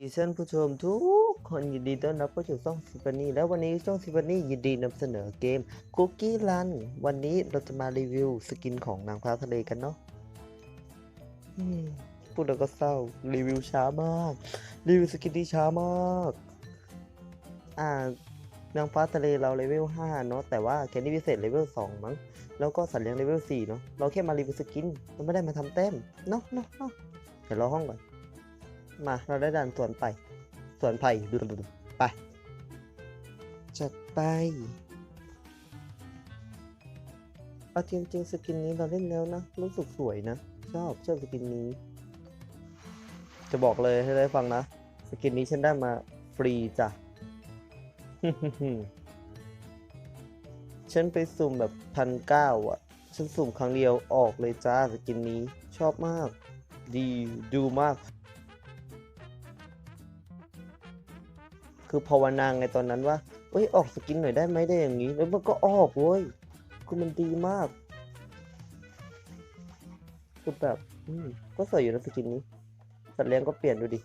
ดีท่านผู้ชมทุกคนยินดีต้อนรับเข้าสู่ช่องซิฟานี่แล้ววันนี้ช่องซิฟานี่ยินดีนำเสนอเกมคุกกี้รันวันนี้เราจะมารีวิวสกินของนางฟ้าทะเลกันเนาะพูดแล้วก็เศร้ารีวิวช้ามาก รีวิวสกินที่ช้ามาก อ่านางฟ้าทะเลเราเลเวล5เนาะแต่ว่าแคนดี้พิเศษเลเวล2มั้งแล้วก็สัตว์เลี้ยงเลเวล4เนาะเราแค่มารีวิวสกินเราไม่ได้มาทำแต้มเนาะเนาะเนาะเดี๋ยวรอห้องก่อน มาเราได้ด่านสวนไปสวนไผ่ดูดูดูไปจัดไปเอาจริงๆสกินนี้เราเล่นแล้วนะ รู้สึกสวยนะ ชอบชอบสกินนี้ จะบอกเลยให้ได้ฟังนะ สกินนี้ฉันได้มาฟรีจ้ะฉันไปสุ่มแบบพันเก้าอะ ฉันสุ่มครั้งเดียวออกเลยจ้าสกินนี้ ชอบมาก ดีดูมาก คือภาวนาไงตอนนั้นว่าเอ้ยออกสกินหน่อยได้ไหมได้อย่างนี้ แล้วมันก็ออกเว้ยคือมันดีมากคือแบบอืมก็สวยอยู่นะสกินนี้สัตว์เลี้ยงก็เปลี่ยนดูดิ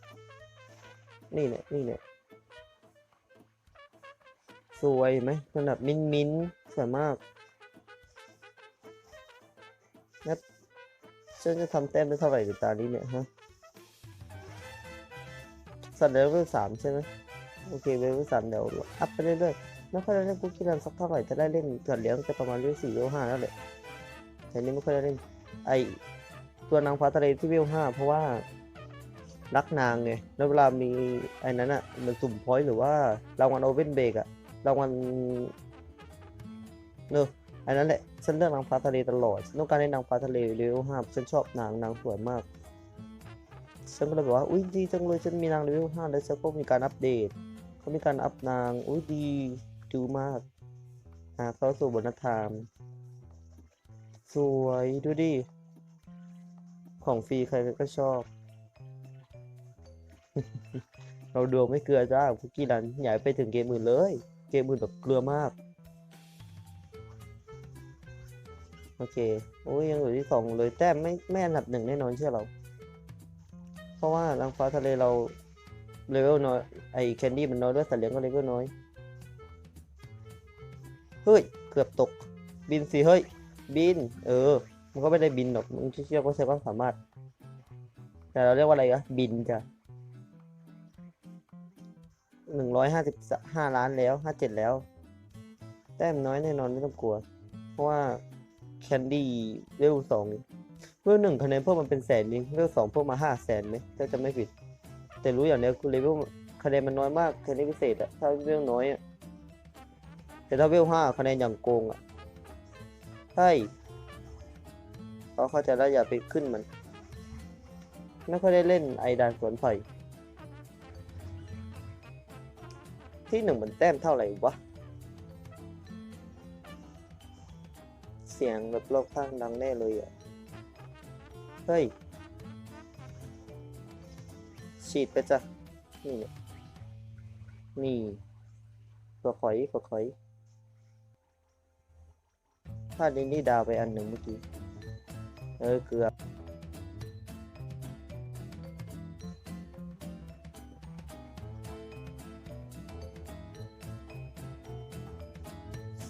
นี่เนี่ยนี่เนี่ยสวยไหมมันแบบมินมินสวยมากงั้นฉันจะทำแต้มได้เท่าไหร่ในตานี้เนี่ยฮะสัตว์เลี้ยงเลเวลสามใช่ไหม โอเคเลเวลสามเดี๋ยวอัพไปเรื่อยๆไม่ค่อยได้เล่นคุกกี้รันสักเท่าไหร่จะได้เล่นเกิดเลี้ยงจะประมาณเลเวลสี่เลเวลห้าแล้วแหละแต่นี้ไม่ค่อยได้เล่นไอตัวนางฟ้าทะเลที่เลเวลห้าเพราะว่ารักนางไงแล้วเวลามีไอ้นั้นอะมันสุ่มพอยต์หรือว่ารางวัลโอเว่นเบรกอะรางวัลเนอะอันนั้นแหละฉันเลือกนางฟ้าทะเลตลอดฉันต้องการให้นางฟ้าทะเลเลเวห้าฉันชอบนางนางสวยมากฉันก็เลยบอกว่าอุ้ยดีจังเลยฉันมีนางเลเวลห้าแล้วฉันก็มีการอัปเดต เขามีการอัพนาง อุ้ยดีดูมาก หาเข้าสู่บนไทม์สวยดูดิ ของฟรีใครก็ชอบ เราดวงไม่เกลือจ้าคุกกี้รันใหญ่ไปถึงเกมอื่นเลย เกมอื่นแบบเกลือมาก โอเค โอ้ยยังอยู่ที่สองเลยแต้มไม่ไม่อันดับหนึ่งแน่นอนเชื่อเรา เพราะว่านางฟ้าทะเลเรา เลเวลน้อยไอแคนดี้มันน้อยด้วยสัตว์เลี้ยงก็เลเวลน้อย เฮ้ย เกือบตก บินสิเฮ้ย บิน เออ มันก็ไม่ได้บินหรอกมันเชื่อก็ใช้ความสามารถ แต่เราเรียกว่าอะไรอะบินจ้ะหนึ่งร้อยห้าสิบห้าล้านแล้วห้าเจ็ดแล้ว แต้มน้อยแน่นอนไม่ต้องกลัว เพราะว่าแคนดี้เลเวลสองเลเวลหนึ่งคะแนนเพิ่มมันเป็นแสนนึงเลเวลสองเพิ่มมาห้าแสนไหมถ้าจะไม่ผิด แต่รู้อย่างเดียวคือเลเวลคะแนนมันน้อยมากคะแนนพิเศษอะถ้าเลเวลน้อยอะแต่ถ้าเลเวลห้าคะแนนอย่างโกงอะใช่เขาเข้าใจแล้วอย่าไปขึ้นมัน ไม่ค่อยได้เล่นไอดานสวนไผ่ที่หนึ่งมันแต้มเท่าไหร่วะ เสียงแบบรอบข้างดังแน่เลยอะเฮ้ย ฉีดไปจ้ะ นี่นี่ยนี่ตัวขอยตัวขอยพลาดนิดนี่ดาวไปอันหนึ่งเมื่อกี้ เออ เกือบ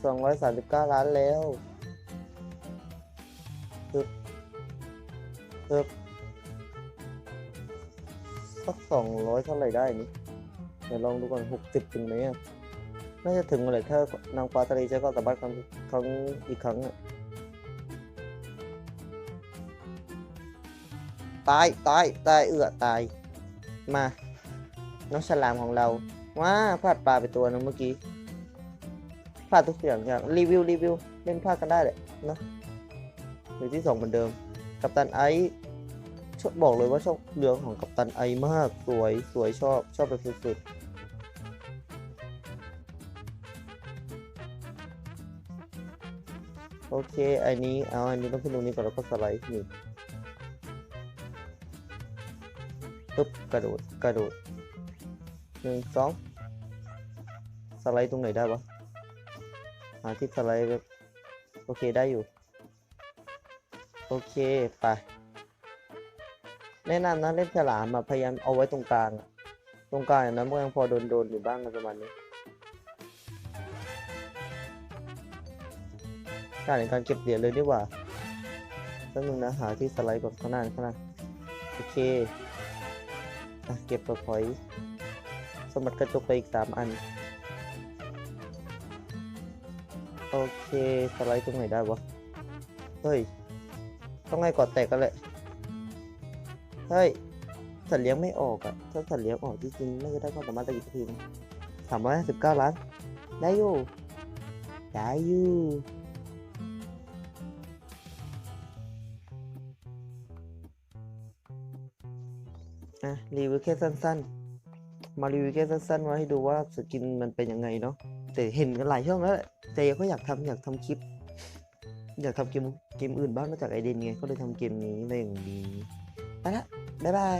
สองร้อยสามสิบเก้าล้านแล้วปึ๊บปึ๊บ สักสองร้อยเท่าไหร่ได้นี่เดี๋ยวลองดูก่อนหกสิบถึงไหมอะน่าจะถึงเลยถ้านางฟ้าทะเลใช้ก็สามารถครั้งครั้งอีกครั้งอะตายตายตายเอือตาย มา น้องฉลามของเราว้าพลาดปลาไปตัวนึงเมื่อกี้พลาดทุกอย่างอย่างรีวิวรีวิวเล่นพลาดกันได้แหละเนอะอยู่ที่สองเหมือนเดิม กัปตันไอซ์ชอ บอกเลยว่าชอบเรือของกัปตันไอมาก สวยสวยชอบชอบแบบสุดๆโอเค อันนี้เอาอันนี้ต้องขึ้นตรงนี้ก่อนแล้วก็สไลด์นี่ปึ๊บกระโดดกระโดดหนึ่งสองสไลด์ตรงไหนได้วะหาที่สไลด์แบบโอเคได้อยู่ โอเค ไป แนะนำนะเล่นฉลามอะพยายามเอาไว้ตรงกลางอะตรงกลางอย่างนั้นก็ยังพอโดนโดนๆอยู่บ้างอะไรประมาณนี้การในการเก็บเหรียญเลยดีกว่าแป๊บนึงนะหาที่สไลด์แบบข้างหน้าข้างหน้าโอเคอะเก็บตัวพอยสมบัติกระจกไปอีกสามอัน โอเค สไลด์ตรงไหนได้วะ เฮ้ย ต้องให้กอดแตกกันแหละ เฮ้ยสัตว์เลี้ยงไม่ออกอะถ้าสัตว์เลี้ยงออกจริงๆน่าจะได้ความสามารถตะกี้ทีมสามร้อยห้าสิบเก้าล้าน ได้อยู่ ได้อยู่อะรีวิวแค่สั้นๆ มารีวิวแค่สั้นๆมาให้ดูว่าสกินมันเป็นยังไงเนาะ แต่เห็นกันหลายช่องแล้วแหละแต่ก็อยากทำอยากทำคลิป อยากทำเกมเกมอื่นบ้างนอกจากไอเดนไง ก็เลยทำเกมนี้มาอย่างดีไปละ บ๊ายบาย